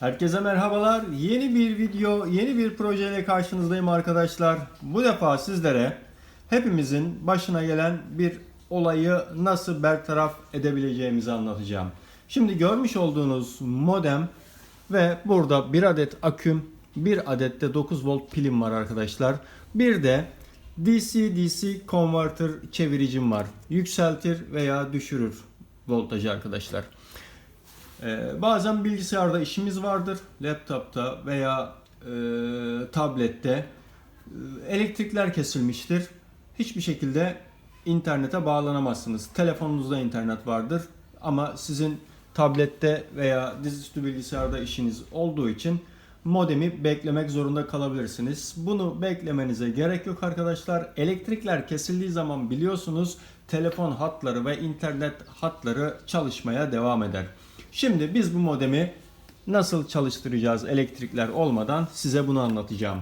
Herkese merhabalar. Yeni bir video, yeni bir projeyle karşınızdayım arkadaşlar. Bu defa sizlere hepimizin başına gelen bir olayı nasıl bertaraf edebileceğimizi anlatacağım. Şimdi görmüş olduğunuz modem ve burada bir adet aküm, bir adet de 9 volt pilim var arkadaşlar. Bir de DC-DC converter çeviricim var. Yükseltir veya düşürür voltajı arkadaşlar. Ee, bazen bilgisayarda işimiz vardır, laptopta veya e, tablette e, elektrikler kesilmiştir. Hiçbir şekilde internete bağlanamazsınız. Telefonunuzda internet vardır ama sizin tablette veya dizüstü bilgisayarda işiniz olduğu için modemi beklemek zorunda kalabilirsiniz. Bunu beklemenize gerek yok arkadaşlar. Elektrikler kesildiği zaman biliyorsunuz telefon hatları ve internet hatları çalışmaya devam eder. Şimdi biz bu modemi nasıl çalıştıracağız elektrikler olmadan size bunu anlatacağım.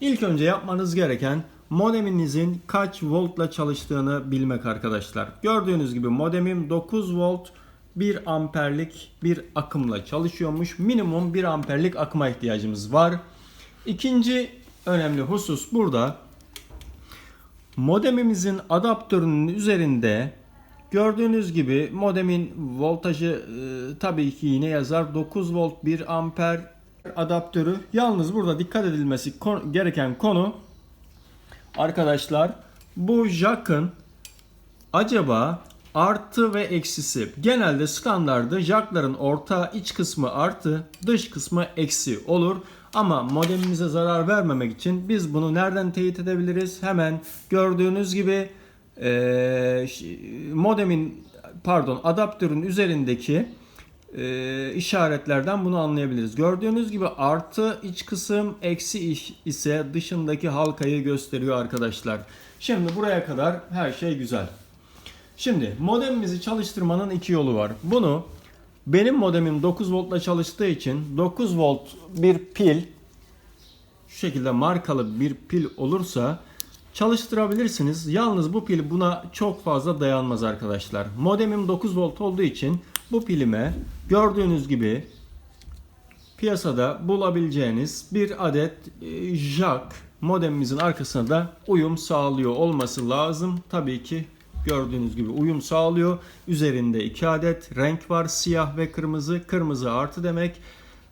İlk önce yapmanız gereken modeminizin kaç voltla çalıştığını bilmek arkadaşlar. Gördüğünüz gibi modemim 9 volt 1 amperlik bir akımla çalışıyormuş. Minimum 1 amperlik akıma ihtiyacımız var. İkinci önemli husus burada modemimizin adaptörünün üzerinde gördüğünüz gibi modemin voltajı e, tabii ki yine yazar 9 volt 1 amper adaptörü. Yalnız burada dikkat edilmesi kon- gereken konu arkadaşlar bu jack'ın acaba artı ve eksisi. Genelde standardı jackların orta iç kısmı artı, dış kısmı eksi olur. Ama modemimize zarar vermemek için biz bunu nereden teyit edebiliriz? Hemen gördüğünüz gibi ş- modemin pardon adaptörün üzerindeki eee, işaretlerden bunu anlayabiliriz. Gördüğünüz gibi artı iç kısım eksi iş ise dışındaki halkayı gösteriyor arkadaşlar. Şimdi buraya kadar her şey güzel. Şimdi modemimizi çalıştırmanın iki yolu var. Bunu benim modemim 9 voltla çalıştığı için 9 volt bir pil şu şekilde markalı bir pil olursa çalıştırabilirsiniz. Yalnız bu pil buna çok fazla dayanmaz arkadaşlar. Modemim 9 volt olduğu için bu pilime gördüğünüz gibi piyasada bulabileceğiniz bir adet e, jack modemimizin arkasına da uyum sağlıyor olması lazım. Tabii ki gördüğünüz gibi uyum sağlıyor. Üzerinde iki adet renk var siyah ve kırmızı. Kırmızı artı demek.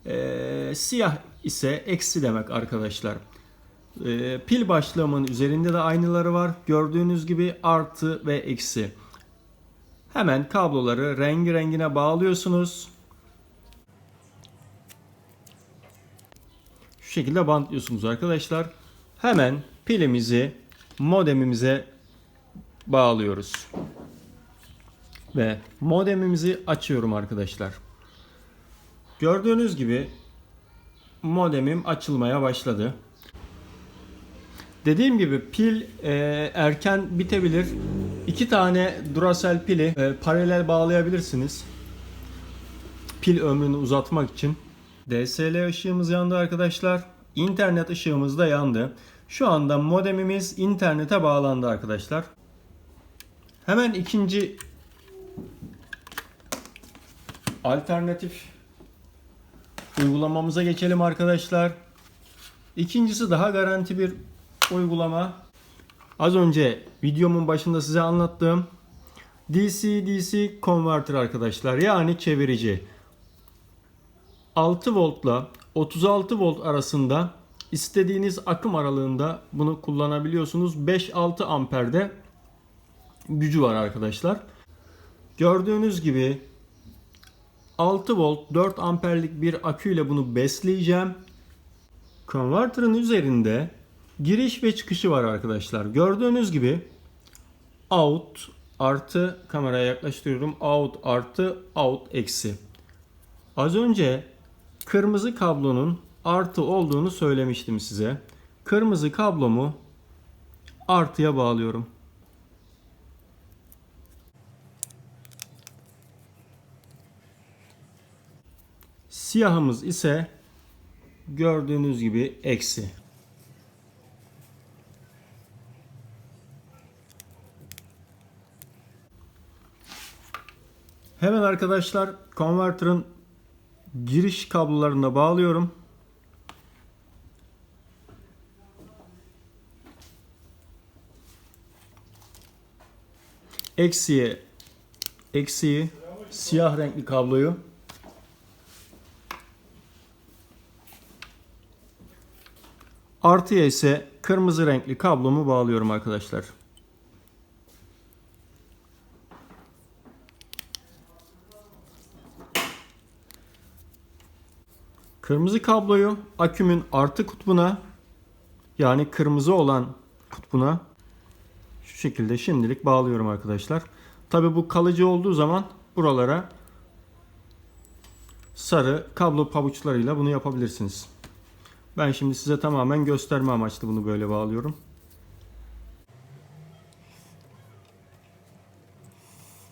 e, siyah ise eksi demek arkadaşlar. E, pil başlığımın üzerinde de aynıları var. Gördüğünüz gibi artı ve eksi. Hemen kabloları rengi rengine bağlıyorsunuz. Şu şekilde bantlıyorsunuz arkadaşlar. Hemen pilimizi modemimize bağlıyoruz. Ve modemimizi açıyorum arkadaşlar. Gördüğünüz gibi modemim açılmaya başladı. Dediğim gibi pil e, erken bitebilir. İki tane Duracell pili e, paralel bağlayabilirsiniz. Pil ömrünü uzatmak için. DSL ışığımız yandı arkadaşlar. İnternet ışığımız da yandı. Şu anda modemimiz internete bağlandı arkadaşlar. Hemen ikinci alternatif uygulamamıza geçelim arkadaşlar. İkincisi daha garanti bir uygulama. Az önce videomun başında size anlattığım DC-DC converter arkadaşlar. Yani çevirici. 6 voltla 36 volt arasında istediğiniz akım aralığında bunu kullanabiliyorsunuz. 5-6 amperde gücü var arkadaşlar. Gördüğünüz gibi 6 volt 4 amperlik bir aküyle bunu besleyeceğim. Konvertörün üzerinde giriş ve çıkışı var arkadaşlar. Gördüğünüz gibi out artı kameraya yaklaştırıyorum. Out artı out eksi. Az önce kırmızı kablonun artı olduğunu söylemiştim size. Kırmızı kablomu artıya bağlıyorum. Siyahımız ise gördüğünüz gibi eksi. Hemen arkadaşlar konvertörün giriş kablolarına bağlıyorum. Eksiye eksiği siyah renkli kabloyu Artıya ise kırmızı renkli kablomu bağlıyorum arkadaşlar. Kırmızı kabloyu akümün artı kutbuna yani kırmızı olan kutbuna şu şekilde şimdilik bağlıyorum arkadaşlar. Tabi bu kalıcı olduğu zaman buralara sarı kablo pabuçlarıyla bunu yapabilirsiniz. Ben şimdi size tamamen gösterme amaçlı bunu böyle bağlıyorum.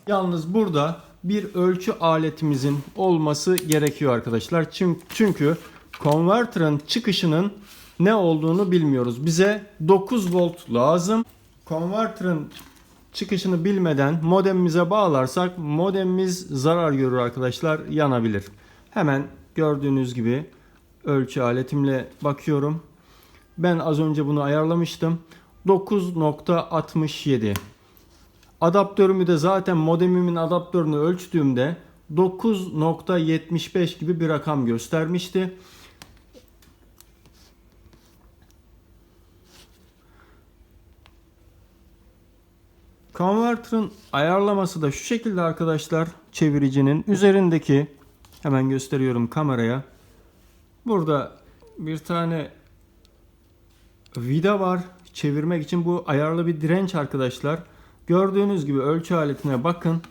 Yalnız burada bir ölçü aletimizin olması gerekiyor arkadaşlar. Çünkü, çünkü konverterın çıkışının ne olduğunu bilmiyoruz. Bize 9 volt lazım. Konverterın çıkışını bilmeden modemimize bağlarsak modemimiz zarar görür arkadaşlar yanabilir. Hemen gördüğünüz gibi ölçü aletimle bakıyorum. Ben az önce bunu ayarlamıştım. 9.67 Adaptörümü de zaten modemimin adaptörünü ölçtüğümde 9.75 gibi bir rakam göstermişti. Converter'ın ayarlaması da şu şekilde arkadaşlar. Çeviricinin üzerindeki hemen gösteriyorum kameraya. Burada bir tane vida var. Çevirmek için bu ayarlı bir direnç arkadaşlar. Gördüğünüz gibi ölçü aletine bakın.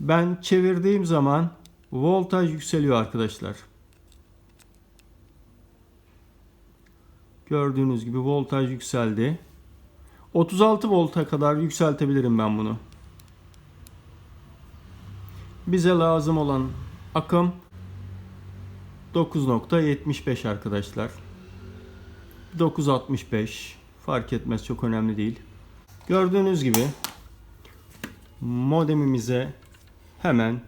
Ben çevirdiğim zaman voltaj yükseliyor arkadaşlar. Gördüğünüz gibi voltaj yükseldi. 36 volta kadar yükseltebilirim ben bunu. Bize lazım olan akım 9.75 arkadaşlar. 9.65 fark etmez çok önemli değil. Gördüğünüz gibi modemimize hemen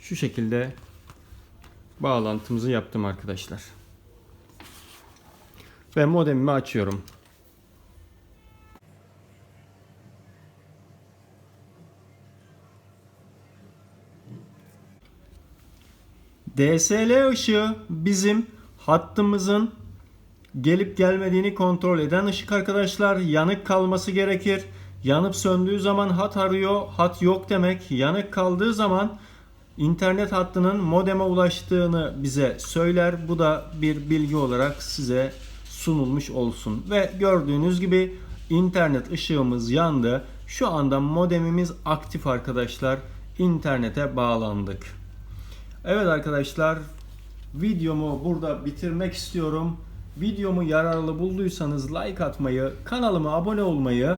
şu şekilde bağlantımızı yaptım arkadaşlar. Ve modemimi açıyorum. DSL ışığı bizim hattımızın gelip gelmediğini kontrol eden ışık arkadaşlar. Yanık kalması gerekir. Yanıp söndüğü zaman hat arıyor. Hat yok demek. Yanık kaldığı zaman internet hattının modeme ulaştığını bize söyler. Bu da bir bilgi olarak size sunulmuş olsun. Ve gördüğünüz gibi internet ışığımız yandı. Şu anda modemimiz aktif arkadaşlar. İnternete bağlandık. Evet arkadaşlar videomu burada bitirmek istiyorum. Videomu yararlı bulduysanız like atmayı, kanalıma abone olmayı,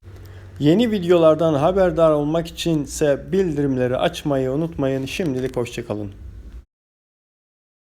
yeni videolardan haberdar olmak için ise bildirimleri açmayı unutmayın. Şimdilik hoşçakalın.